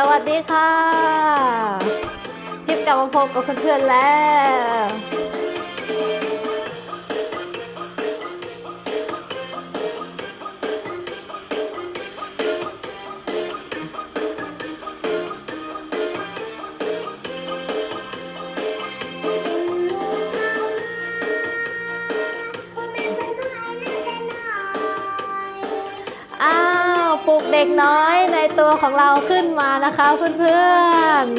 สวัสดีค่ะทิพย์กลับมาพบกับเพื่อนๆแล้วอ้าวปลุกเด็กน้อยในตัวของเราขึ้น มานะคะเพื่อนๆ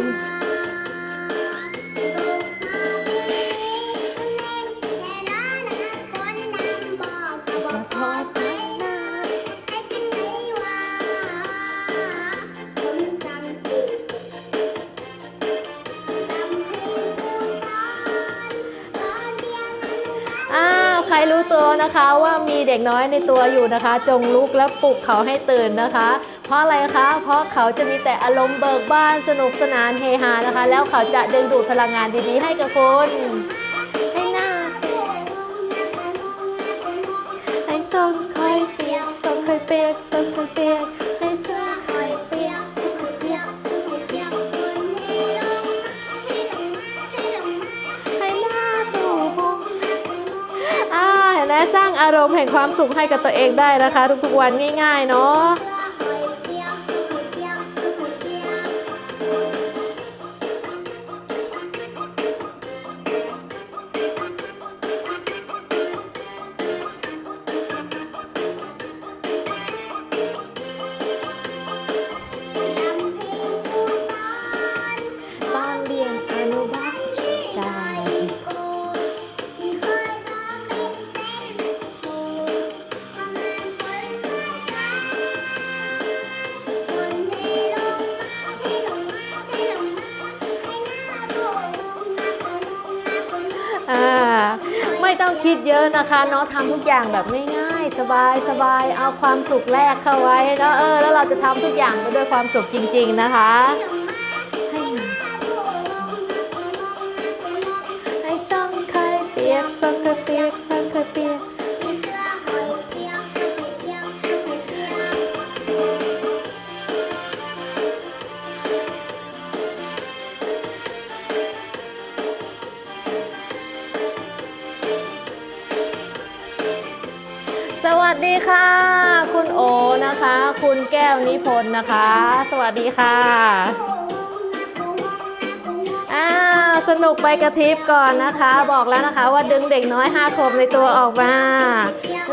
อ้าใครรู้ตัวนะคะว่ามีเด็กน้อยในตัวอยู่นะคะ จงลุกและปลุกเขาให้ตื่นนะคะ เพราะอะไรคะ เพราะเขาจะมีแต่อารมณ์เบิกบานสนุกสนานเฮฮานะคะ แล้วเขาจะดึงดูดพลังงานดีๆ ให้กับคุณให้หน้าให้ส้มคอยเปียกส้มคอยเปียกส้มคอยเปียกให้ส้มคอยเปียกส้มคอยเปียกให้หน้าดูอ่าเห็นไหมสร้างอารมณ์แห่งความสุขให้กับตัวเองได้นะคะ ทุกๆวันง่ายๆเนาะ นะคะเนาะทำทุกอย่างแบบง่ายๆ สบายสบายเอาความสุขแรกเข้าไว้แล้วเออแล้วเราจะทำทุกอย่างไปด้วยความสุขจริง ๆ นะคะ นิพนธ์นะคะ สวัสดีค่ะอ้าวสนุกไปกระทิบก่อนนะคะ บอกแล้วนะคะว่าดึงเด็กน้อยห้าขวบในตัวออกมา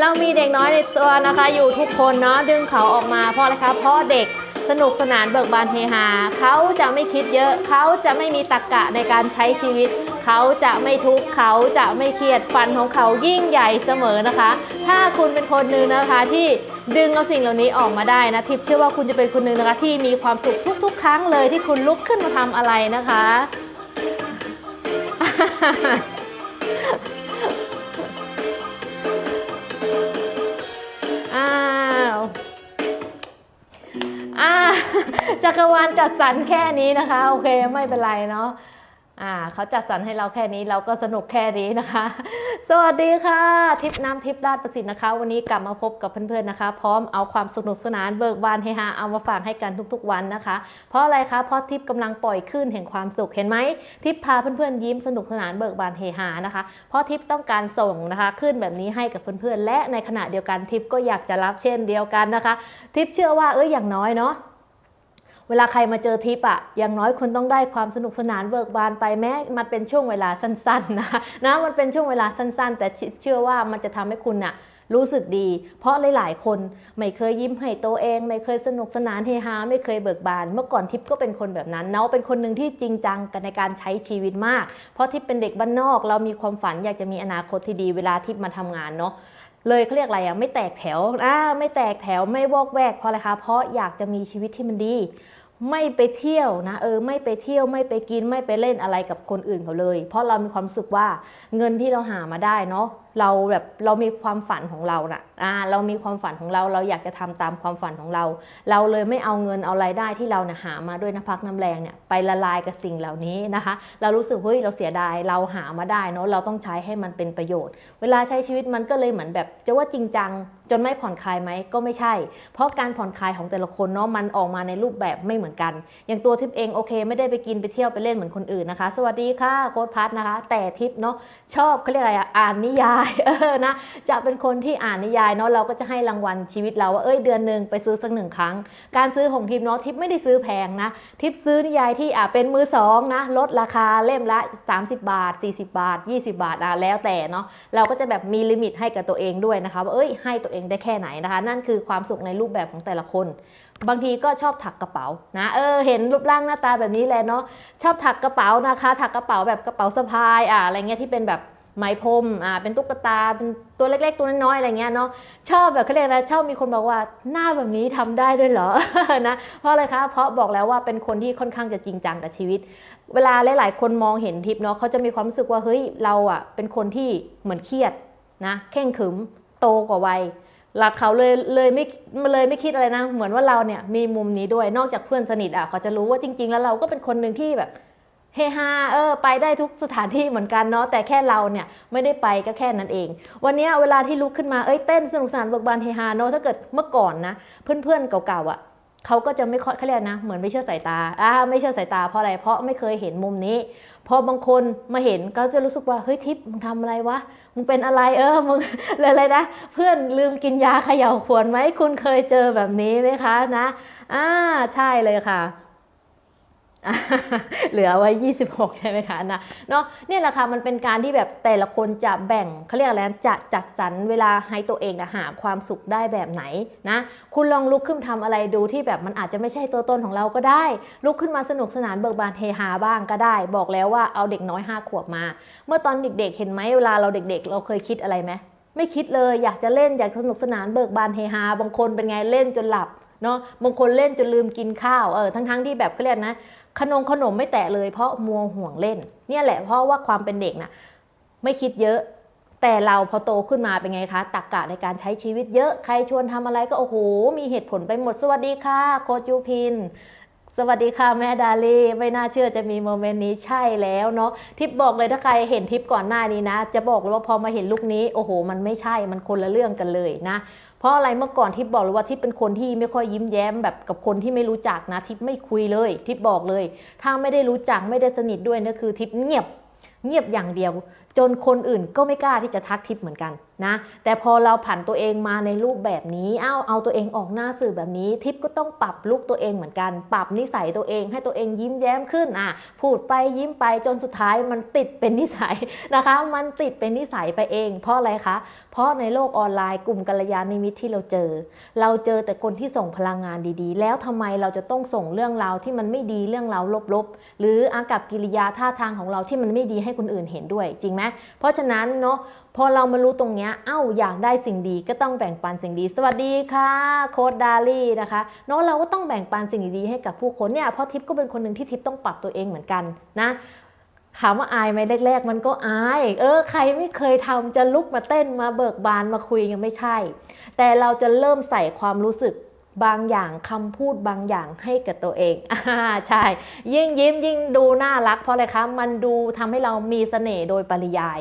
เรามีเด็กน้อยในตัวนะคะ อยู่ทุกคนเนาะดึงเขาออกมาเพราะอะไรคะเพราะเด็กสนุกสนานเบิกบานเฮฮาเขาจะไม่คิดเยอะ เขาจะไม่มีตรกกะในการใช้ชีวิต เขาจะไม่ทุกข์เขาจะไม่เครียดฟันของเขายิ่งใหญ่เสมอนะคะ ถ้าคุณเป็นคนหนึ่งนะคะที่ ดึงเอาสิ่งเหล่านี้ออกมาได้นะทิพย์เชื่อว่าคุณจะเป็นคนหนึ่งนะคะที่มีความสุขทุก ๆ ครั้งเลยที่คุณลุกขึ้นมาทำอะไรนะคะ อ้าวอ่าจักรวาลจัดสรรแค่นี้นะคะ โอเคไม่เป็นไรเนาะ อ่าเขาจัดสรรให้เราแค่นี้เราก็สนุกแค่นี้นะคะ สวัสดีค่ะ ทิพย์น้ำทิพย์ราชประสิทธิ์นะคะ วันนี้กลับมาพบกับเพื่อนๆนะคะ พร้อมเอาความสนุกสนานเบิกบานเฮฮาเอามาฝากให้กันทุกๆวันนะคะ เพราะอะไรคะเพราะทิพย์กำลังปล่อยคลื่นแห่งความสุขเห็นไหมทิพย์พาเพื่อนๆยิ้มสนุกสนานเบิกบานเฮฮานะคะ เพราะทิพย์ต้องการส่งนะคะคลื่นแบบนี้ให้กับเพื่อนๆและในขณะเดียวกันทิพย์ก็อยากจะรับเช่นเดียวกันนะคะ ทิพย์เชื่อว่าเอ้ยอย่างน้อยเนาะ เวลาใครมาเจอทิปอะอย่างน้อยคุณต้องได้ความสนุกสนานเบิกบานไปแม้มันเป็นช่วงเวลาสั้นๆนะนะมันเป็นช่วงเวลาสั้นๆ แต่เชื่อว่ามันจะทำให้คุณน่ะรู้สึกดี เพราะหลาย ๆ คนไม่เคยยิ้มให้ตัวเอง ไม่เคยสนุกสนานเฮฮาไม่เคยเบิกบาน เมื่อก่อนทิปก็เป็นคนแบบนั้นเนาะเป็นคนหนึ่งที่จริงจังกันในการใช้ชีวิตมาก เพราะทิปเป็นเด็กบ้านนอก เรามีความฝันอยากจะมีอนาคตที่ดีเวลาทิปมาทำงานเนาะ เลยเขาเรียกอะไรอะไม่แตกแถวอ่าไม่แตกแถวไม่วอกแวกเพราะอะไรคะเพราะอยากจะมีชีวิตที่มันดี ไม่ไปเที่ยวนะเออไม่ไปเที่ยวไม่ไปกินไม่ไปเล่นอะไรกับคนอื่นเขาเลย เพราะเรามีความรู้สึกว่าเงินที่เราหามาได้เนาะ เราแบบเรามีความฝันของเรานะอ่าเรามีความฝันของเรา เราอยากจะทำตามความฝันของเรา เราเลยไม่เอาเงินเอารายได้ที่เราเนี่ยหามาด้วยน้ำพักน้ำแรงเนี่ยไปละลายกับสิ่งเหล่านี้นะคะ เรารู้สึกเฮ้ยเราเสียดายเราหามาได้เนาะเราต้องใช้ให้มันเป็นประโยชน์ เวลาใช้ชีวิตมันก็เลยเหมือนแบบจะว่าจริงจังจนไม่ผ่อนคลายไหมก็ไม่ใช่ เพราะการผ่อนคลายของแต่ละคนเนาะมันออกมาในรูปแบบไม่เหมือนกัน อย่างตัวทิพย์เองโอเค ไม่ได้ไปกินไปเที่ยวไปเล่นเหมือนคนอื่นนะคะ สวัสดีค่ะโค้ดพัทนะคะ แต่ทิพย์เนาะชอบเขาเรียกอะไรอะอ่านนิยายเออนะจะเป็นคนที่อ่านนิยายเนาะเราก็จะให้รางวัลชีวิตเราว่าเอ้ยเดือนหนึ่งไปซื้อสักหนึ่งครั้ง การซื้อของทิพย์เนาะทิพย์ไม่ได้ซื้อแพงนะทิปซื้อนิยายที่อะเป็นมือสองนะลดราคาเล่มละ 30 บาท 40 บาท 20 บาทอะแล้วแต่เนาะเราก็จะแบบมีลิมิตให้กับตัวเองด้วยนะคะว่าเอ้ยให้ตัวเองได้แค่ไหนนะคะ นั่นคือความสุขในรูปแบบของแต่ละคนบางทีก็ชอบถักกระเป๋านะเออเห็นรูปร่างหน้าตาแบบนี้แหละเนาะชอบถักกระเป๋านะคะ ถักกระเป๋าแบบกระเป๋าสะพายอะอะไรเงี้ยที่เป็นแบบ ไหมพรมอ่าเป็นตุ๊กตาเป็นตัวเล็กๆตัวน้อยๆอะไรเงี้ยเนาะชอบแบบเขาเรียกอะไรชอบมีคนบอกว่าหน้าแบบนี้ทำได้ด้วยเหรอนะเพราะอะไรคะเพราะบอกแล้วว่าเป็นคนที่ค่อนข้างจะจริงจังกับชีวิต เวลาหลายๆ คนมองเห็นทิปเนาะเขาจะมีความรู้สึกว่าเฮ้ยเราอะเป็นคนที่เหมือนเครียดนะเข่งขึมโตกว่าวัยหลักเขาเลยเลยไม่เลยไม่คิดอะไรนะ เหมือนว่าเราเนี่ยมีมุมนี้ด้วยนอกจากเพื่อนสนิทอะเขาจะรู้ว่าจริง ๆ แล้วเราก็เป็นคนหนึ่งที่แบบ เฮฮาเออไปได้ทุกสถานที่เหมือนกันเนาะแต่แค่เราเนี่ยไม่ได้ไปก็แค่นั้นเอง วันนี้เวลาที่ลุกขึ้นมาเอ้ยเต้นสนุกสนานเบิกบานเฮฮาเนาะถ้าเกิดเมื่อก่อนนะ เพื่อนๆเก่าๆอะเขาก็จะไม่ค่อยเขาเรียกนะ เหมือนไม่เชื่อสายตาอ่าไม่เชื่อสายตาเพราะอะไรเพราะไม่เคยเห็นมุมนี้ พอบางคนมาเห็นก็จะรู้สึกว่าเฮ้ยทิพย์มึงทำอะไรวะมึงเป็นอะไรเออมึงอะไรนะ เพื่อนลืมกินยาเขย่าขวดไหมคุณเคยเจอแบบนี้ไหมคะนะอ่าใช่เลยค่ะ เหลือไว้ 26 ใช่ไหมคะนะเนาะเนี่ยแหละค่ะมันเป็นการที่แบบแต่ละคนจะแบ่งเขาเรียกอะไรจะจัดสรรเวลาให้ตัวเองนะหาความสุขได้แบบไหนนะคุณลองลุกขึ้นทำอะไรดูที่แบบมันอาจจะไม่ใช่ตัวตนของเราก็ได้ ลุกขึ้นมาสนุกสนานเบิกบานเฮฮาบ้างก็ได้ บอกแล้วว่าเอาเด็กน้อย 5 ขวบมา เมื่อตอนเด็กๆ เห็นไหมเวลาเราเด็กๆ เราเคยคิดอะไรไหมไม่คิดเลยอยากจะเล่นอยากสนุกสนานเบิกบานเฮฮาบางคนเป็นไงเล่นจนหลับ เนาะบางคนเล่นจนลืมกินข้าวเออทั้งๆที่แบบเขาเรียกนะขนมขนมไม่แตะเลยเพราะมัวห่วงเล่น เนี่ยแหละเพราะว่าความเป็นเด็กนะไม่คิดเยอะ แต่เราพอโตขึ้นมาเป็นไงคะตักกะในการใช้ชีวิตเยอะใครชวนทำอะไรก็โอ้โห มีเหตุผลไปหมดสวัสดีค่ะโคชยูพินสวัสดีค่ะแม่ดาลีไม่น่าเชื่อจะมีโมเมนต์นี้ใช่แล้วเนาะทิปบอกเลยถ้าใครเห็นทิปก่อนหน้านี้นะ จะบอกเลยว่าพอมาเห็นลูกนี้ โอ้โห มันไม่ใช่มันคนละเรื่องกันเลยนะ ราะอะไรเมื่อก่อนทิปบอกเลยว่าทิปเป็นคนที่ไม่ค่อยยิ้มแย้มแบบกับคนที่ไม่รู้จักนะทิปไม่คุยเลย ทิปบอกเลย ถ้าไม่ได้รู้จักไม่ได้สนิทด้วยนะคือทิปเงียบ เงียบอย่างเดียว จนคนอื่นก็ไม่กล้าที่จะทักทิปเหมือนกันนะแต่พอเราผันตัวเองมาในรูปแบบนี้เอ้าเอาตัวเองออกหน้าสื่อแบบนี้ ทิปก็ต้องปรับลุกตัวเองเหมือนกัน ปรับนิสัยตัวเองให้ตัวเองยิ้มแย้มขึ้นอะพูดไปยิ้มไปจนสุดท้ายมันติดเป็นนิสัยนะคะ มันติดเป็นนิสัยไปเอง เพราะอะไรคะ เพราะในโลกออนไลน์กลุ่มกัลยาณมิตรที่เราเจอ เราเจอแต่คนที่ส่งพลังงานดีๆ แล้วทำไมเราจะต้องส่งเรื่องราวที่มันไม่ดีเรื่องราวลบๆ หรืออากับกิริยาท่าทางของเราที่มันไม่ดีให้คนอื่นเห็นด้วยจริงไหมเพราะฉะนั้นเนาะพอเรามารู้ตรงเนี้ยเอ้าอยากได้สิ่งดีก็ต้องแบ่งปันสิ่งดี สวัสดีค่ะโค้ดดาลี่นะคะเนาะเราก็ต้องแบ่งปันสิ่งดีๆให้กับผู้คนเนี่ยเพราะทิปก็เป็นคนหนึ่งที่ทิปต้องปรับตัวเองเหมือนกันนะถามว่าอายไหมแรก ๆ มันก็อาย เออ ใครไม่เคยทำจะลุกมาเต้นมาเบิกบานมาคุยกันไม่ใช่ แต่เราจะเริ่มใส่ความรู้สึก บางอย่างคำพูดบางอย่างให้กับตัวเองอ่าใช่ ยิ่งยิ้มยิ่งดูน่ารักเพราะอะไรคะ มันดูทำให้เรามีเสน่ห์โดยปริยาย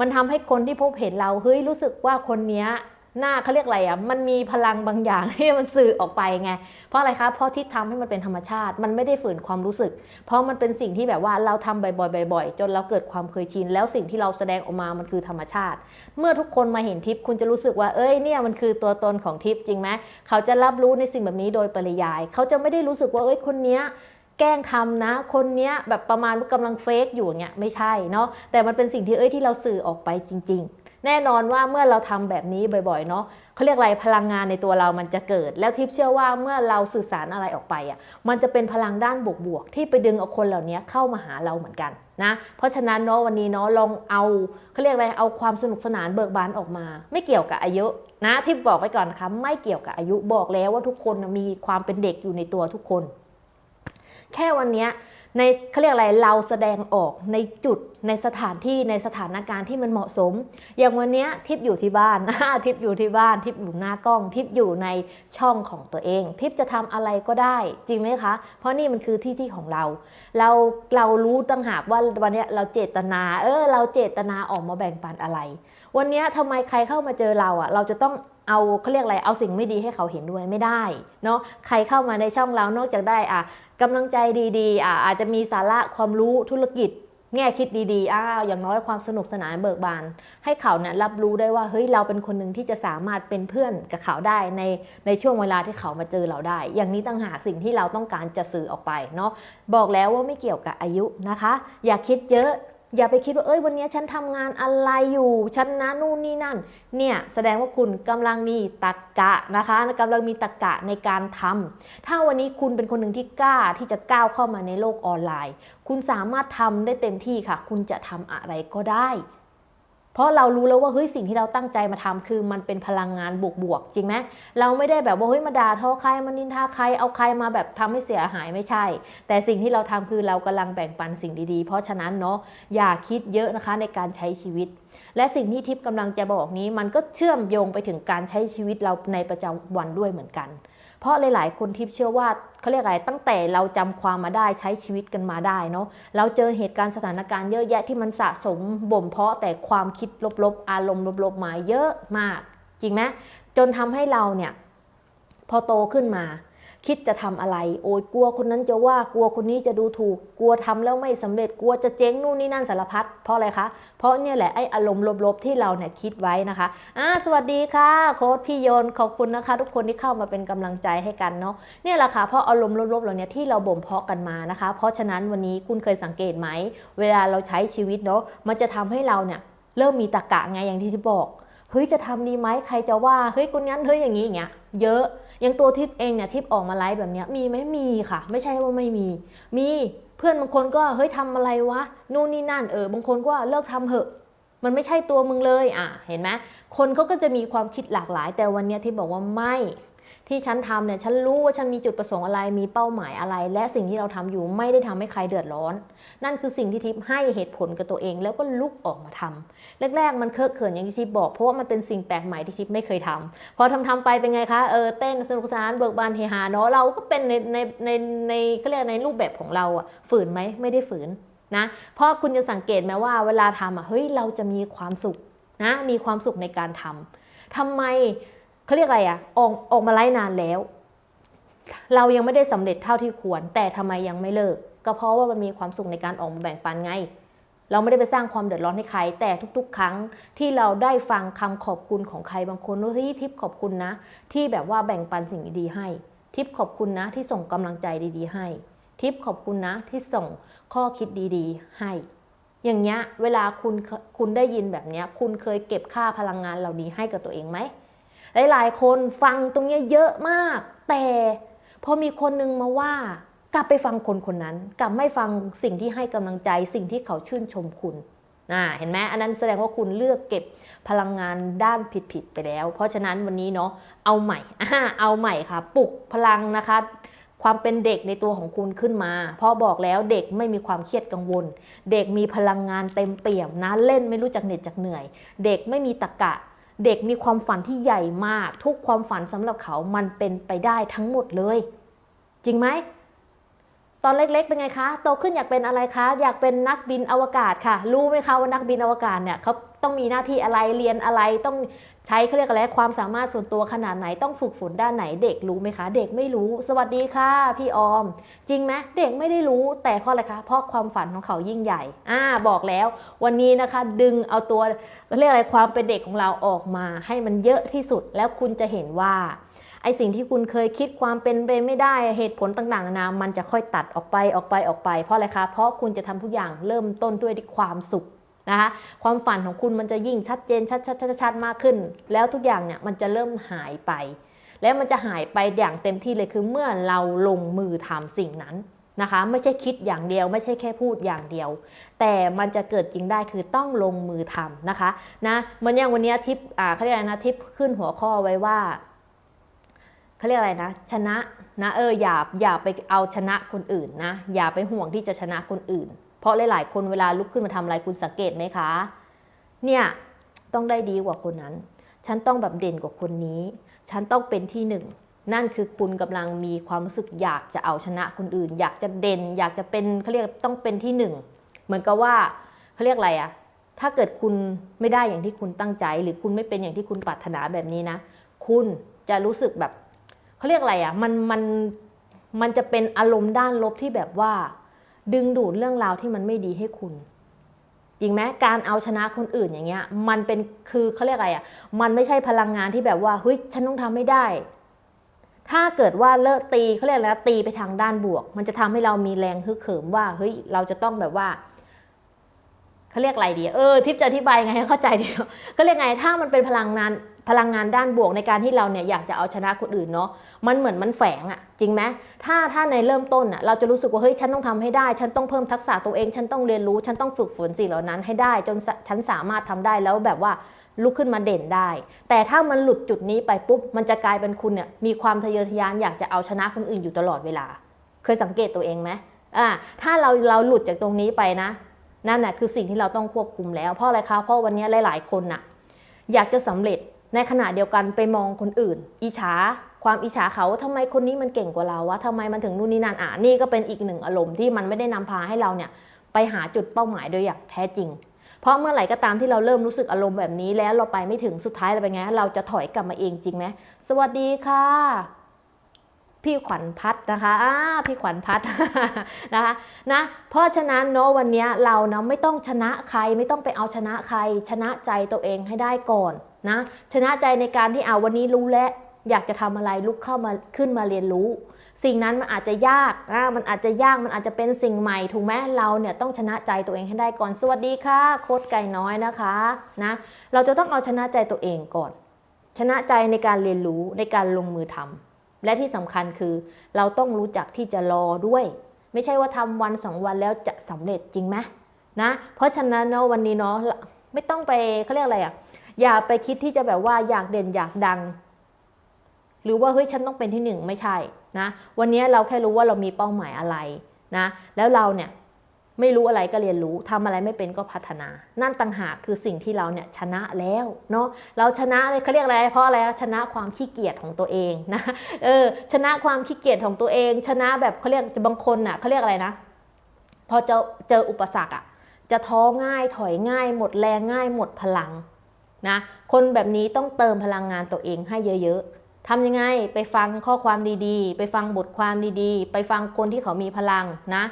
มันทำให้คนที่พบเห็นเราเฮ้ยรู้สึกว่าคนนี้ หน้าเขาเรียกอะไรอะมันมีพลังบางอย่างที่มันสื่อออกไปไงเพราะอะไรคะเพราะที่ทำให้มันเป็นธรรมชาติ มันไม่ได้ฝืนความรู้สึก เพราะมันเป็นสิ่งที่แบบว่าเราทำบ่อยๆบ่อยๆจนเราเกิดความเคยชิน แล้วสิ่งที่เราแสดงออกมามันคือธรรมชาติ เมื่อทุกคนมาเห็นทิปคุณจะรู้สึกว่าเอ้ยเนี่ยมันคือตัวตนของทิปจริงไหมเขาจะรับรู้ในสิ่งแบบนี้โดยปริยาย เขาจะไม่ได้รู้สึกว่าเอ้ยคนเนี้ยแกล้งทำนะ คนเนี้ยแบบประมาณว่ากำลังเฟกอยู่เงี้ยไม่ใช่เนาะแต่มันเป็นสิ่งที่เอ้ยที่เราสื่อออกไปจริง ๆ แน่นอนว่าเมื่อเราทำแบบนี้บ่อยๆเนาะเขาเรียกอะไรพลังงานในตัวเรามันจะเกิด แล้วทิพย์เชื่อว่าเมื่อเราสื่อสารอะไรออกไปอะมันจะเป็นพลังด้านบวกๆที่ไปดึงเอาคนเหล่านี้เข้ามาหาเราเหมือนกันนะเพราะฉะนั้นเนาะวันนี้เนาะลองเอาเขาเรียกอะไรเอาความสนุกสนานเบิกบานออกมา ไม่เกี่ยวกับอายุนะทิพย์บอกไว้ก่อนนะคะไม่เกี่ยวกับอายุบอกแล้วว่าทุกคนมีความเป็นเด็กอยู่ในตัวทุกคน แค่วันนี้ ในเขาเรียกอะไรเราแสดงออกในจุดในสถานที่ในสถานการณ์ที่มันเหมาะสม อย่างวันนี้ทิปอยู่ที่บ้านทิปอยู่ที่บ้านทิปอยู่หน้ากล้อง ทิปอยู่ในช่องของตัวเอง ทิปจะทำอะไรก็ได้จริงไหมคะ เพราะนี่มันคือที่ที่ของเรา เราเรารู้ตั้งหากว่าวันนี้เราเจตนา เออ เราเจตนาออกมาแบ่งปันอะไร วันนี้ยทำไมใครเข้ามาเจอเราอะ เราจะต้องเอาเขาเรียกอะไร เอาสิ่งไม่ดีให้เขาเห็นด้วยไม่ได้เนาะ ใครเข้ามาในช่องเรา นอกจากได้อะ กำลังใจดีๆอะอาจจะมีสาระความรู้ธุรกิจ แง่คิดดีๆอ้าวอย่างน้อยความสนุกสนานเบิกบาน ให้เขาเนี่ยรับรู้ได้ว่าเฮ้ยเราเป็นคนหนึ่งที่จะสามารถเป็นเพื่อนกับเขาได้ในในช่วงเวลาที่เขามาเจอเราได้ อย่างนี้ต่างหากสิ่งที่เราต้องการจะสื่อออกไปเนาะบอกแล้วว่าไม่เกี่ยวกับอายุนะคะ อย่าคิดเยอะ อย่าไปคิดว่าเอ้ยวันนี้ฉันทำงานอะไรอยู่ ฉันนะนู่นนี่นั่น เนี่ยแสดงว่าคุณกำลังมีตรกกะนะคะกำลังมีตรกกะในการทำถ้าวันนี้คุณเป็นคนหนึ่งที่กล้าที่จะก้าวเข้ามาในโลกออนไลน์ คุณสามารถทำได้เต็มที่ค่ะ คุณจะทำอะไรก็ได้ เพราะเรารู้แล้วว่าเฮ้ยสิ่งที่เราตั้งใจมาทำคือมันเป็นพลังงานบวกๆจริงไหมเราไม่ได้แบบว่าเฮ้ยมาด่าทอใครมานินทาใครเอาใครมาแบบทำให้เสียหายไม่ใช่ แต่สิ่งที่เราทำคือเรากำลังแบ่งปันสิ่งดีๆ เพราะฉะนั้นเนาะอย่าคิดเยอะนะคะในการใช้ชีวิต และสิ่งที่ทิพย์กำลังจะบอกนี้มันก็เชื่อมโยงไปถึงการใช้ชีวิตเราในประจำวันด้วยเหมือนกัน เพราะหลาย ๆ คนทิพย์เชื่อว่าเขาเรียกอะไรตั้งแต่เราจำความมาได้ใช้ชีวิตกันมาได้เนาะเราเจอเหตุการณ์สถานการณ์เยอะแยะที่มันสะสมบ่มเพาะแต่ความคิดลบ ๆ อารมณ์ลบ ๆ มาเยอะมาก จริงไหมจนทำให้เราเนี่ยพอโตขึ้นมา คิดจะทำอะไร โอ้ยกลัวคนนั้นจะว่ากลัวคนนี้จะดูถูกกลัวทำแล้วไม่สำเร็จกลัวจะเจ๊งนู่นนี่นั่นสารพัดเพราะอะไรคะ เพราะเนี่ยแหละไอ้อารมณ์ลบๆที่เราเนี่ยคิดไว้นะคะอ่าสวัสดีค่ะ โค้ชพี่โยนขอบคุณนะคะ ทุกคนที่เข้ามาเป็นกำลังใจให้กันเนาะเนี่ยแหละค่ะเพราะอารมณ์ลบๆเหล่านี้ที่เราบ่มเพาะกันมานะคะ เพราะฉะนั้นวันนี้คุณเคยสังเกตไหมเวลาเราใช้ชีวิตเนาะมันจะทำให้เราเนี่ยเริ่มมีตะกะไงอย่างที่ที่บอกเฮ้ยจะทำดีไหมใครจะว่าเฮ้ยคนนั้นเฮ้ยอย่างนี้อย่างเงี้ยเยอะ อย่างตัวทิปเองเนี่ยทิปออกมาไลฟ์แบบนี้มีไหมมีค่ะ ไม่ใช่ว่าไม่มี มีเพื่อนบางคนก็เฮ้ยทำอะไรวะนู่นนี่นั่นเออบางคนก็เลิกทำเหอะ มันไม่ใช่ตัวมึงเลยอะเห็นไหมคนเขาก็จะมีความคิดหลากหลาย แต่วันเนี้ยที่บอกว่าไม่ ที่ฉันทำเนี่ยฉันรู้ว่าฉันมีจุดประสงค์อะไรมีเป้าหมายอะไร และสิ่งที่เราทำอยู่ไม่ได้ทำให้ใครเดือดร้อน นั่นคือสิ่งที่ทิพย์ให้เหตุผลกับตัวเอง แล้วก็ลุกออกมาทำแรก ๆ มันเคอะเขินอย่างที่ทิพย์บอกเพราะว่ามันเป็นสิ่งแปลกใหม่ที่ทิพย์ไม่เคยทำพอทำทำไปเป็นไงคะเออเต้นสนุกสนานเบิกบานเฮฮาเนาะเราก็เป็นในในในในเขาเรียกในรูปแบบของเราอะฝืนไหมไม่ได้ฝืนนะเพราะคุณจะสังเกตไหมว่าเวลาทำอะเฮ้ยเราจะมีความสุขนะมีความสุขในการทำทำไม เขาเรียกอะไรอะออกออกมาไล่นานแล้ว เรายังไม่ได้สำเร็จเท่าที่ควร แต่ทำไมยังไม่เลิก ก็เพราะว่ามันมีความสุขในการออกมาแบ่งปันไง เราไม่ได้ไปสร้างความเดือดร้อนให้ใคร แต่ทุก ๆ ครั้งที่เราได้ฟังคำขอบคุณของใครบางคนว่าเฮ้ยทิปขอบคุณนะ ที่แบบว่าแบ่งปันสิ่งดีๆให้ ทิปขอบคุณนะ ที่ส่งกำลังใจดีๆ ให้ ทิปขอบคุณนะ ที่ส่งข้อคิดดีๆ ให้อย่างเงี้ยเวลาคุณคุณได้ยินแบบเนี้ย คุณเคยเก็บค่าพลังงานเหล่านี้ให้กับตัวเองไหม หลายๆ คนฟังตรงนี้เยอะมาก แต่พอมีคนนึงมาว่ากลับไปฟังคนคนนั้น กลับไม่ฟังสิ่งที่ให้กำลังใจ สิ่งที่เขาชื่นชมคุณอ่าเห็นไหมอันนั้นแสดงว่าคุณเลือกเก็บพลังงานด้านผิดๆไปแล้ว เพราะฉะนั้นวันนี้เนาะเอาใหม่เอาใหม่ค่ะ ปลุกพลังนะคะ ความเป็นเด็กในตัวของคุณขึ้นมา เพราะบอกแล้วเด็กไม่มีความเครียดกังวล เด็กมีพลังงานเต็มเปี่ยมนะเล่นไม่รู้จักเหน็ดจักเหนื่อย เด็กไม่มีตะกะ เด็กมีความฝันที่ใหญ่มาก ทุกความฝันสำหรับเขามันเป็นไปได้ทั้งหมดเลย จริงไหมตอนเล็กๆ เป็นไงคะ โตขึ้นอยากเป็นอะไรคะ อยากเป็นนักบินอวกาศค่ะ รู้ไหมคะว่านักบินอวกาศเนี่ยเขา ต้องมีหน้าที่อะไรเรียนอะไรต้องใช้เขาเรียกอะไรความสามารถส่วนตัวขนาดไหนต้องฝึกฝนด้านไหนเด็กรู้ไหมคะ เด็กไม่รู้ สวัสดีค่ะ พี่ออม จริงไหมเด็กไม่ได้รู้แต่เพราะอะไรคะเพราะความฝันของเขายิ่งใหญ่อ่าบอกแล้ว วันนี้นะคะ ดึงเอาตัวเรียกอะไรความเป็นเด็กของเราออกมา ให้มันเยอะที่สุดแล้วคุณจะเห็นว่าไอสิ่งที่คุณเคยคิดความเป็นไปไม่ได้เหตุผลต่างๆนานามันจะค่อยตัดออกไปออกไปออกไป เพราะอะไรคะ เพราะคุณจะทำทุกอย่างเริ่มต้นด้วยความสุข นะคะความฝันของคุณมันจะยิ่งชัดเจนชัดชัดชัดชัดมากขึ้น แล้วทุกอย่างเนี่ยมันจะเริ่มหายไป แล้วมันจะหายไปอย่างเต็มที่เลยคือเมื่อเราลงมือทำสิ่งนั้นนะคะ ไม่ใช่คิดอย่างเดียว ไม่ใช่แค่พูดอย่างเดียว แต่มันจะเกิดจริงได้คือต้องลงมือทำนะคะนะมือนอย่างวันนี้ทิปอ่าเขาเรียกอะไรนะทิปขึ้นหัวข้อไว้ว่าเขาเรียกอะไรนะ ชนะนะเอออย่าอย่าไปเอาชนะคนอื่นนะ อย่าไปห่วงที่จะชนะคนอื่น เพราะหลาย ๆ คนเวลาลุกขึ้นมาทำอะไรคุณสังเกตไหมคะ เนี่ยต้องได้ดีกว่าคนนั้น ฉันต้องแบบเด่นกว่าคนนี้ ฉันต้องเป็นที่หนึ่ง นั่นคือคุณกำลังมีความรู้สึกอยากจะเอาชนะคนอื่น อยากจะเด่น อยากจะเป็นเขาเรียกต้องเป็นที่หนึ่ง เหมือนกับว่าเขาเรียกอะไรอะถ้าเกิดคุณไม่ได้อย่างที่คุณตั้งใจ หรือคุณไม่เป็นอย่างที่คุณปรารถนาแบบนี้นะ คุณจะรู้สึกแบบเขาเรียกอะไรอะมันมันมันจะเป็นอารมณ์ด้านลบที่แบบว่า ดึงดูดเรื่องราวที่มันไม่ดีให้คุณ จริงไหมการเอาชนะคนอื่นอย่างเงี้ย มันเป็นคือเขาเรียกอะไรอะ่ะ มันไม่ใช่พลังงานที่แบบว่าเฮ้ยฉันต้องทำไม่ได้ ถ้าเกิดว่าเลิกตีเขาเรียกอะไรตีไปทางด้านบวก มันจะทำให้เรามีแรงฮึกเหิมว่าเฮ้ยเราจะต้องแบบว่าเขาเรียกอะไรดี เออทิปจะอธิบายไงให้เข้าใจดีก็เรียกไง ถ้ามันเป็นพลังงาน พลังงานด้านบวกในการที่เราเนี่ยอยากจะเอาชนะคนอื่นเนาะมันเหมือนมันแฝงอะจริงไหมถ้าถ้าในเริ่มต้นอะเราจะรู้สึกว่าเฮ้ยฉันต้องทำให้ได้ ฉันต้องเพิ่มทักษะตัวเอง ฉันต้องเรียนรู้ ฉันต้องฝึกฝนสิ่งเหล่านั้นให้ได้ จนฉันสามารถทำได้แล้วแบบว่าลุกขึ้นมาเด่นได้ แต่ถ้ามันหลุดจุดนี้ไปปุ๊บ มันจะกลายเป็นคุณเนี่ยมีความทะเยอทะยานอยากจะเอาชนะคนอื่นอยู่ตลอดเวลา เคยสังเกตตัวเองไหมอ่าถ้าเราเราหลุดจากตรงนี้ไปนะ นั่นแหะคือสิ่งที่เราต้องควบคุมแล้ว เพราะอะไรคะเพราะวันนี้หลาย ๆ คนน่ะ อยากจะสำเร็จ ในขณะเดียวกันไปมองคนอื่น อิจฉาความอิจฉาเขาทำไมคนนี้มันเก่งกว่าเราวะทำไมมันถึงนู่นนี่นั่นอะนี่ก็เป็นอีกหนึ่งอารมณ์ที่มันไม่ได้นำพาให้เราเนี่ยไปหาจุดเป้าหมายโดยอย่างแท้จริง เพราะเมื่อไหร่ก็ตามที่เราเริ่มรู้สึกอารมณ์แบบนี้ แล้วเราไปไม่ถึงสุดท้ายเราเป็นไงเราจะถอยกลับมาเองจริงไหมสวัสดีค่ะพี่ขวัญพัฒนะคะอ่าพี่ขวัญพัฒนะคะนะ เพราะฉะนั้นเนาะวันนี้เราเนาะไม่ต้องชนะใครไม่ต้องไปเอาชนะใคร ชนะใจตัวเองให้ได้ก่อน นะชนะใจในการที่เอาวันนี้รู้แล้วอยากจะทำอะไรลุกเข้ามาขึ้นมาเรียนรู้ สิ่งนั้นมันอาจจะยากนะมันอาจจะยากมันอาจจะเป็นสิ่งใหม่ถูกไหมเราเนี่ยต้องชนะใจตัวเองให้ได้ก่อนสวัสดีค่ะ โค้ดไก่น้อยนะคะนะเราจะต้องเอาชนะใจตัวเองก่อน ชนะใจในการเรียนรู้ในการลงมือทำและที่สำคัญคือ เราต้องรู้จักที่จะรอด้วย ไม่ใช่ว่าทำวันสองวันแล้วจะสำเร็จจริงไหมนะเพราะฉะนั้นเนาะวันนี้เนาะไม่ต้องไปเขาเรียกอะไรอะ่ะ อย่าไปคิดที่จะแบบว่าอยากเด่นอยากดัง หรือว่าเฮ้ยฉันต้องเป็นที่หนึ่งไม่ใช่นะวันนี้เราแค่รู้ว่าเรามีเป้าหมายอะไรนะแล้วเราเนี่ยไม่รู้อะไรก็เรียนรู้ทำอะไรไม่เป็นก็พัฒนา นั่นต่างหากคือสิ่งที่เราเนี่ยชนะแล้วเนาะเราชนะเลยเขาเรียกอะไร เพราะอะไรชนะความขี้เกียจของตัวเองนะเออชนะความขี้เกียจของตัวเอง ชนะแบบเขาเรียกบางคนอะเขาเรียกอะไรนะ พอเจอเจออุปสรรคอะจะท้อง่ายถอยง่าย หมดแรงง่ายหมดพลัง นะคนแบบนี้ต้องเติมพลังงานตัวเองให้เยอะๆทำยังไงไปฟังข้อความดีๆ ไปฟังบทความดีๆ ไปฟังคนที่เขามีพลังนะ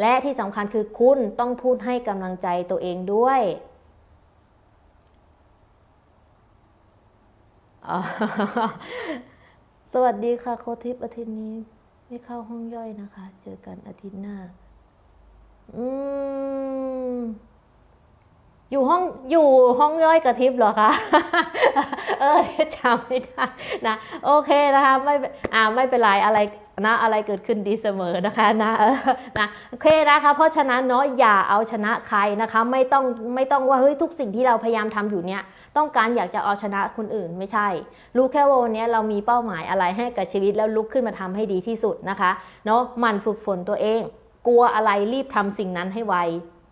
และที่สำคัญคือคุณต้องพูดให้กำลังใจตัวเองด้วยสวัสดีค่ะโคทิปอาทิตย์นี้ ไม่เข้าห้องย่อยนะคะ เจอกันอาทิตย์หน้า อืม อยู่ห้องอยู่ห้องย่อยกับทิปเหรอคะเออจำไม่ได้นะ โอเคนะคะไม่อ่าไม่เป็นไรอะไรนะอะไรเกิดขึ้นดีเสมอนะคะนะเออนะโอเคนะคะเพราะฉะนั้นเนาะอย่าเอาชนะใครนะคะไม่ต้องไม่ต้องว่าเฮ้ยทุกสิ่งที่เราพยายามทำอยู่เนี่ยต้องการอยากจะเอาชนะคนอื่นไม่ใช่ รู้แค่ว่าวันนี้เรามีเป้าหมายอะไรให้กับชีวิตแล้วลุกขึ้นมาทำให้ดีที่สุดนะคะเนาะมันฝึกฝนตัวเอง กลัวอะไรรีบทำสิ่งนั้นให้ไว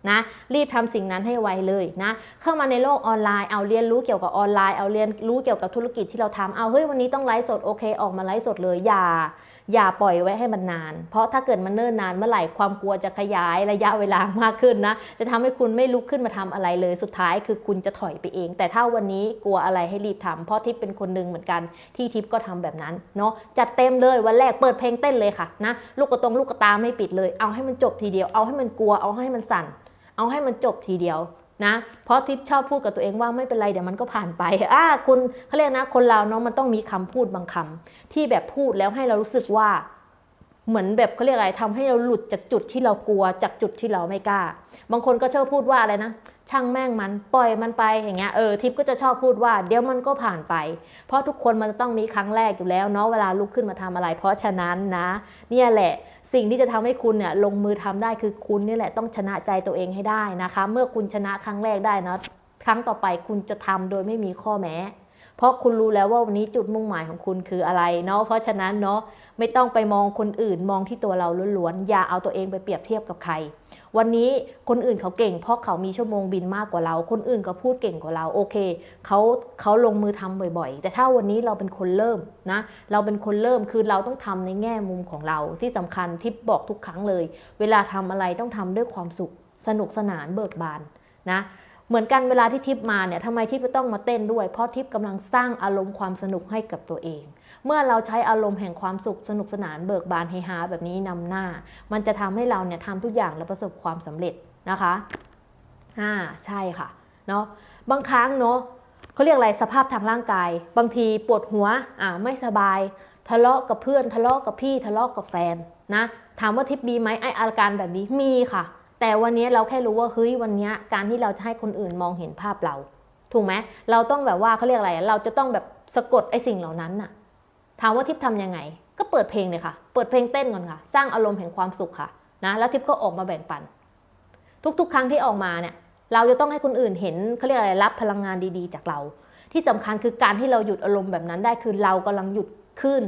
นะรีบทำสิ่งนั้นให้ไวเลยนะเข้ามาในโลกออนไลน์เอาเรียนรู้เกี่ยวกับออนไลน์เอาเรียนรู้เกี่ยวกับธุรกิจที่เราทำเอาเฮ้ยวันนี้ต้องไลฟ์สดโอเค ออกมาไลฟ์สดเลยอย่าอย่าปล่อยไว้ให้มันนาน เพราะถ้าเกิดมันเนิ่นนานเมื่อไหร่ความกลัวจะขยายระยะเวลามากขึ้นนะ จะทำให้คุณไม่ลุกขึ้นมาทำอะไรเลย สุดท้ายคือคุณจะถอยไปเอง แต่ถ้าวันนี้กลัวอะไรให้รีบทำเพราะทิปเป็นคนหนึ่งเหมือนกันที่ทิปก็ทำแบบนั้นเนาะ จัดเต็มเลยวันแรกเปิดเพลงเต้นเลยค่ะนะ ลูกกระตรงลูกกระตาไม่ปิดเลย เอาให้มันจบทีเดียว เอาให้มันกลัว เอาให้มันสั่น เอาให้มันจบทีเดียวนะ เพราะทิปชอบพูดกับตัวเองว่าไม่เป็นไรเดี๋ยวมันก็ผ่านไปอ่าคุณเขาเรียกนะคนเราเนาะมันต้องมีคำพูดบางคำที่แบบพูดแล้วให้เรารู้สึกว่าเหมือนแบบเขาเรียกอะไรทำให้เราหลุดจากจุดที่เรากลัวจากจุดที่เราไม่กล้า บางคนก็ชอบพูดว่าอะไรนะ ช่างแม่งมันปล่อยมันไปอย่างเงี้ยเออทิปก็จะชอบพูดว่าเดี๋ยวมันก็ผ่านไป เพราะทุกคนมันต้องมีครั้งแรกอยู่แล้วเนาะเวลาลุกขึ้นมาทำอะไร เพราะฉะนั้นนะ เนี่ยแหละ สิ่งที่จะทำให้คุณเนี่ยลงมือทำได้คือคุณนี่แหละต้องชนะใจตัวเองให้ได้นะคะ เมื่อคุณชนะครั้งแรกได้นะครั้งต่อไปคุณจะทำโดยไม่มีข้อแม้ เพราะคุณรู้แล้วว่าวันนี้จุดมุ่งหมายของคุณคืออะไรเนาะเพราะฉะนั้นเนาะไม่ต้องไปมองคนอื่นมองที่ตัวเราล้วนๆอย่าเอาตัวเองไปเปรียบเทียบกับใคร วันนี้คนอื่นเขาเก่ง เพราะเขามีชั่วโมงบินมากกว่าเรา คนอื่นก็พูดเก่งกว่าเราโอเคเขาเขาลงมือทำบ่อยๆ แต่ถ้าวันนี้เราเป็นคนเริ่มนะเราเป็นคนเริ่มคือเราต้องทำในแง่มุมของเราที่สำคัญที่บอกทุกครั้งเลย เวลาทำอะไรต้องทำด้วยความสุขสนุกสนานเบิกบานนะ เหมือนกันเวลาที่ทิปมาเนี่ยทำไมทิปจะต้องมาเต้นด้วย เพราะทิปกำลังสร้างอารมณ์ความสนุกให้กับตัวเอง เมื่อเราใช้อารมณ์แห่งความสุขสนุกสนานเบิกบานเฮฮาแบบนี้นำหน้า มันจะทำให้เราเนี่ยทำทุกอย่างและประสบความสำเร็จนะคะอ่าใช่ค่ะเนาะบางครั้งเนาะเขาเรียกอะไรสภาพทางร่างกาย บางทีปวดหัวอ่าไม่สบาย ทะเลาะกับเพื่อน ทะเลาะกับพี่ทะเลาะกับแฟนนะถามว่าทิปมีไหมไออาการแบบนี้มีค่ะ แต่วันนี้เราแค่รู้ว่าเฮ้ยวันนี้การที่เราจะให้คนอื่นมองเห็นภาพเรา ถูกไหมเราต้องแบบว่าเขาเรียกอะไร เราจะต้องแบบสะกดไอ้สิ่งเหล่านั้นน่ะ ถามว่าทิพย์ทำยังไง ก็เปิดเพลงเลยค่ะ เปิดเพลงเต้นก่อนค่ะ สร้างอารมณ์แห่งความสุขค่ะนะแล้วทิพย์ก็ออกมาแบ่งปัน ทุกๆ ครั้งที่ออกมาเนี่ย เราจะต้องให้คนอื่นเห็นเขาเรียกอะไรรับพลังงานดีๆ จากเรา ที่สำคัญคือการที่เราหยุดอารมณ์แบบนั้นได้คือเรากำลังหยุดคลื่น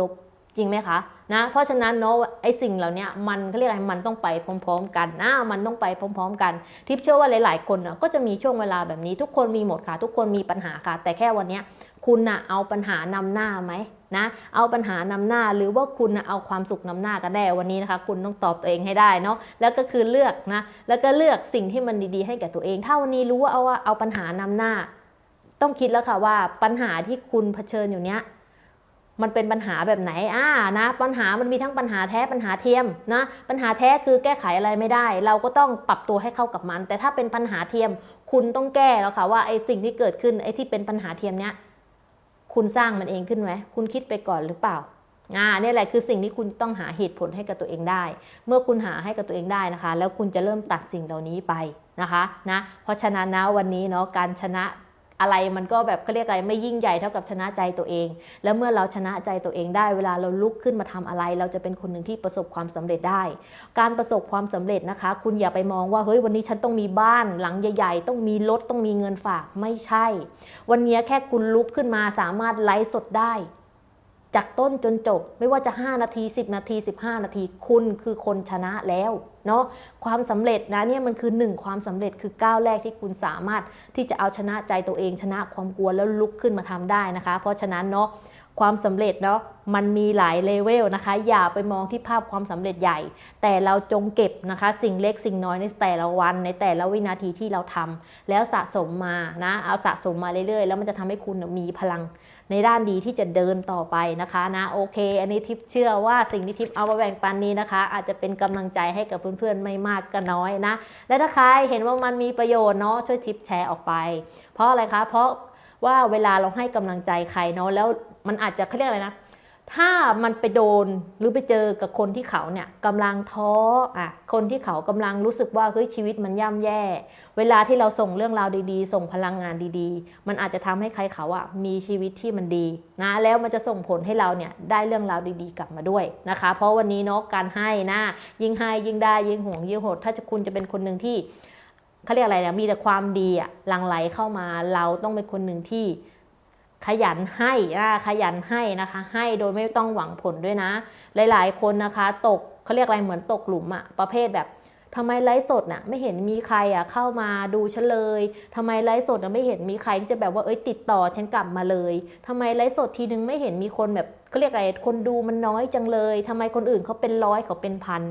ลบๆ จริงไหมคะนะเพราะฉะนั้นเนาะไอ้สิ่งเหล่านี้มันเขาเรียกอะไรมันต้องไปพร้อม ๆ กันนะมันต้องไปพร้อม ๆ กัน ทิพเชื่อว่าหลาย ๆ คนนะก็จะมีช่วงเวลาแบบนี้ ทุกคนมีหมดค่ะ ทุกคนมีปัญหาค่ะ แต่แค่วันนี้คุณน่ะเอาปัญหานำหน้าไหมนะ เอาปัญหานำหน้าหรือว่าคุณน่ะเอาความสุขนำหน้ากันแน่วันนี้นะคะ คุณต้องตอบตัวเองให้ได้เนาะแล้วก็คือเลือกนะแล้วก็เลือกสิ่งที่มันดีๆ ให้กับตัวเอง ถ้าวันนี้รู้ว่าเอาว่าเอาปัญหานำหน้า ต้องคิดแล้วค่ะว่าปัญหาที่คุณเผชิญอยู่เนี้ย มันเป็นปัญหาแบบไหนอ่านะปัญหามันมีทั้งปัญหาแท้ปัญหาเทียมนะปัญหาแท้คือแก้ไขอะไรไม่ได้ เราก็ต้องปรับตัวให้เข้ากับมัน แต่ถ้าเป็นปัญหาเทียม คุณต้องแก้แล้วค่ะว่าไอ้สิ่งที่เกิดขึ้นไอ้ที่เป็นปัญหาเทียมเนี้ยคุณสร้างมันเองขึ้นไหมคุณคิดไปก่อนหรือเปล่าอ่าเนี่ยแหละคือสิ่งที่คุณต้องหาเหตุผลให้กับตัวเองได้ เมื่อคุณหาให้กับตัวเองได้นะคะ แล้วคุณจะเริ่มตัดสิ่งเหล่านี้ไปนะคะนะเพราะฉะนั้นนะวันนี้เนาะการชนะ อะไรมันก็แบบเขาเรียกอะไรไม่ยิ่งใหญ่เท่ากับชนะใจตัวเอง แล้วเมื่อเราชนะใจตัวเองได้ เวลาเราลุกขึ้นมาทำอะไร เราจะเป็นคนหนึ่งที่ประสบความสำเร็จได้ การประสบความสำเร็จนะคะ คุณอย่าไปมองว่าเฮ้ยวันนี้ฉันต้องมีบ้านหลังใหญ่ๆ ต้องมีรถต้องมีเงินฝากไม่ใช่ วันนี้แค่คุณลุกขึ้นมาสามารถไลฟ์สดได้ จากต้นจนจบไม่ว่าจะ 5 นาที 10 นาที 15 นาที คุณคือคนชนะแล้วเนาะความสำเร็จนะเนี่ยมันคือหนึ่งความสำเร็จคือก้าวแรกที่คุณสามารถที่จะเอาชนะใจตัวเองชนะความกลัวแล้วลุกขึ้นมาทำได้นะคะ เพราะฉะนั้นเนาะความสำเร็จเนาะมันมีหลายเลเวลนะคะ อย่าไปมองที่ภาพความสำเร็จใหญ่ แต่เราจงเก็บนะคะ สิ่งเล็กสิ่งน้อยในแต่ละวันในแต่ละวินาทีที่เราทำแล้วสะสมมานะเอาสะสมมาเรื่อยๆ แล้วมันจะทำให้คุณมีพลัง ในด้านดีที่จะเดินต่อไปนะคะนะโอเค อันนี้ทิปเชื่อว่าสิ่งที่ทิปเอามาแบ่งปันนี้นะคะ อาจจะเป็นกำลังใจให้กับเพื่อนๆไม่มากก็น้อยนะ และถ้าใครเห็นว่ามันมีประโยชน์เนาะช่วยทิปแชร์ออกไป เพราะอะไรคะ เพราะว่าเวลาเราให้กำลังใจใครเนาะแล้วมันอาจจะเขาเรียกอะไรนะ ถ้ามันไปโดนหรือไปเจอกับคนที่เขาเนี่ยกำลังท้ออะคนที่เขากำลังรู้สึกว่าเฮ้ยชีวิตมันย่ำแย่ เวลาที่เราส่งเรื่องราวดีๆ ส่งพลังงานดีๆ มันอาจจะทำให้ใครเขาอะมีชีวิตที่มันดีนะแล้วมันจะส่งผลให้เราเนี่ยได้เรื่องราวดีๆ กลับมาด้วยนะคะ เพราะวันนี้เนาะการให้นะยิ่งให้ยิ่งได้ยิ่งห่วงยิ่งโหด ถ้าจะคุณจะเป็นคนหนึ่งที่เขาเรียกอะไรนะมีแต่ความดีอะหลั่งไหลเข้ามาเราต้องเป็นคนหนึ่งที่ ขยันให้อ่าขยันให้นะคะ ให้โดยไม่ต้องหวังผลด้วยนะ หลาย ๆ คนนะคะ ตกเขาเรียกอะไรเหมือนตกหลุมอะประเภทแบบทำไมไลฟ์สดน่ะไม่เห็นมีใครอะเข้ามาดูฉันเลยทำไมไลฟ์สดน่ะไม่เห็นมีใครที่จะแบบว่าเอ้ยติดต่อฉันกลับมาเลยทำไมไลฟ์สดทีนึงไม่เห็นมีคนแบบเขาเรียกอะไรคนดูมันน้อยจังเลยทำไมคนอื่นเขาเป็นร้อยเขาเป็นพัน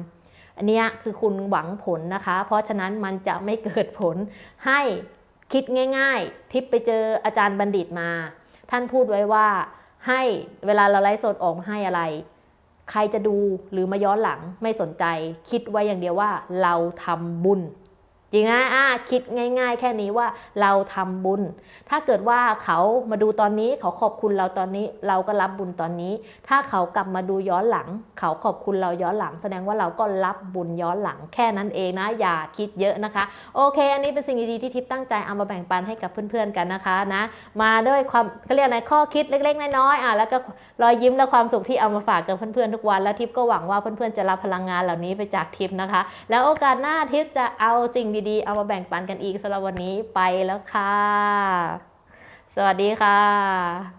อันเนี้ยคือคุณหวังผลนะคะ เพราะฉะนั้นมันจะไม่เกิดผลให้คิดง่าย ๆ ทิปไปเจออาจารย์บัณฑิตมา ท่านพูดไว้ว่าให้เวลาเราไลฟ์สดออกมาให้อะไร ใครจะดูหรือมาย้อนหลังไม่สนใจ คิดไว้อย่างเดียวว่าเราทำบุญ จริงนะอะคิดง่าย ๆ แค่นี้ว่าเราทำบุญ ถ้าเกิดว่าเขามาดูตอนนี้เขาขอบคุณเราตอนนี้ เราก็รับบุญตอนนี้ ถ้าเขากลับมาดูย้อนหลัง เขาขอบคุณเราย้อนหลัง แสดงว่าเราก็รับบุญย้อนหลังแค่นั้นเองนะ อย่าคิดเยอะนะคะ โอเค อันนี้เป็นสิ่งดีๆที่ทิพย์ตั้งใจเอามาแบ่งปันให้กับเพื่อนๆกันนะคะนะ มาด้วยความเขาเรียกอะไรข้อคิดเล็กๆน้อยๆอะแล้วก็รอยยิ้มและความสุขที่เอามาฝากกับเพื่อนๆทุกวัน แล้วทิพย์ก็หวังว่าเพื่อนๆจะรับพลังงานเหล่านี้ไปจากทิพย์นะคะ แล้วโอกาสหน้าทิพย์จะเอาสิ่งดีๆ เอามาแบ่งปันกันอีกสำหรับวันนี้ไปแล้วค่ะ สวัสดีค่ะ